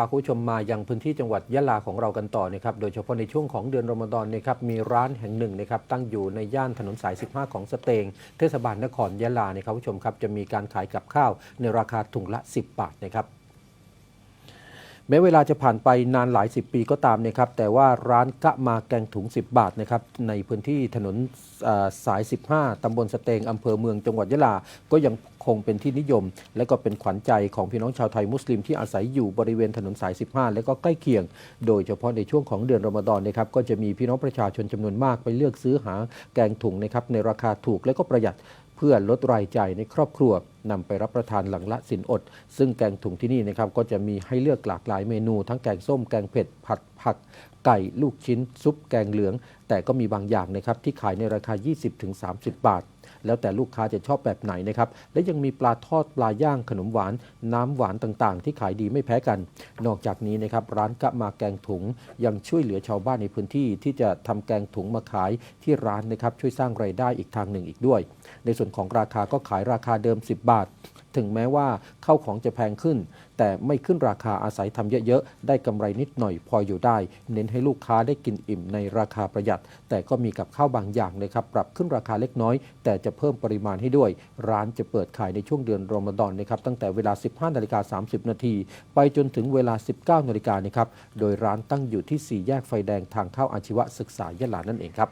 าคุณผู้ชมมายังพื้นที่จังหวัดยะลาของเรากันต่อนะครับ โดยเฉพาะในช่วงของเดือนรอมฎอนนะครับ มีร้านแห่งหนึ่งนะครับ ตั้งอยู่ในย่านถนนสาย 15 ของสเตง เทศบาลนครยะลานะครับผู้ชมครับ จะมีการขายกับข้าวในราคาถุงละ 10 บาทนะครับ แม้เวลาจะผ่านไปนานหลายสิบปีก็ตามนะครับแต่ว่าร้านกะมาแกงถุง 10 บาทนะครับในพื้นที่ถนนสาย 15 ตำบลสเตงอำเภอเมืองจังหวัดยะลา ก็ยังคงเป็นที่นิยม และก็เป็นขวัญใจของพี่น้องชาวไทยมุสลิมที่อาศัยอยู่บริเวณถนนสาย 15 และก็ใกล้เคียง โดยเฉพาะในช่วงของเดือนรอมฎอนนะครับก็จะมีพี่น้องประชาชนจำนวนมากไปเลือกซื้อหาแกงถุงนะครับในราคาถูกและก็ประหยัดเพื่อลดรายจ่ายในครอบครัว นำไปรับประทานหลังละสินอด ซึ่งแกงถุงที่นี่นะครับก็จะมีให้เลือกหลากหลายเมนู ทั้งแกงส้มแกงเผ็ดผัดผัก ไก่ลูกชิ้น ซุปแกงเหลือง แต่ก็มีบางอย่างนะครับที่ขายในราคา 20-30 บาท แล้วแต่ลูกค้าจะชอบแบบไหนนะครับ และยังมีปลาทอดปลาย่างขนมหวาน น้ำหวานต่างๆ ที่ขายดีไม่แพ้กัน นอกจากนี้นะครับร้านกะมาแกงถุงยังช่วยเหลือชาวบ้านในพื้นที่ที่จะทำแกงถุงมาขายที่ร้านนะครับช่วยสร้างไรายได้อีกทางหนึ่งอีกด้วย ในส่วนของราคาก็ขายราคาเดิม 10 บาท ถึงแม้ว่าเข้าของจะแพงขึ้น แต่ไม่ขึ้นราคาอาศัยทำเยอะๆ ได้กำไรนิดหน่อยพออยู่ได้ เน้นให้ลูกค้าได้กินอิ่มในราคาประหยัด แต่ก็มีกับข้าวบางอย่างนะครับ ปรับขึ้นราคาเล็กน้อย แต่จะเพิ่มปริมาณให้ด้วย ร้านจะเปิดขายในช่วงเดือนรอมฎอนนะครับตั้งแต่เวลา 15นาฬิกา30นาทีไปจนถึงเวลา 19นาฬิกานะครับโดยร้านตั้งอยู่ที่สี่แยกไฟแดงทางเข้าอาชีวศึกษายะลานั่นเองครับ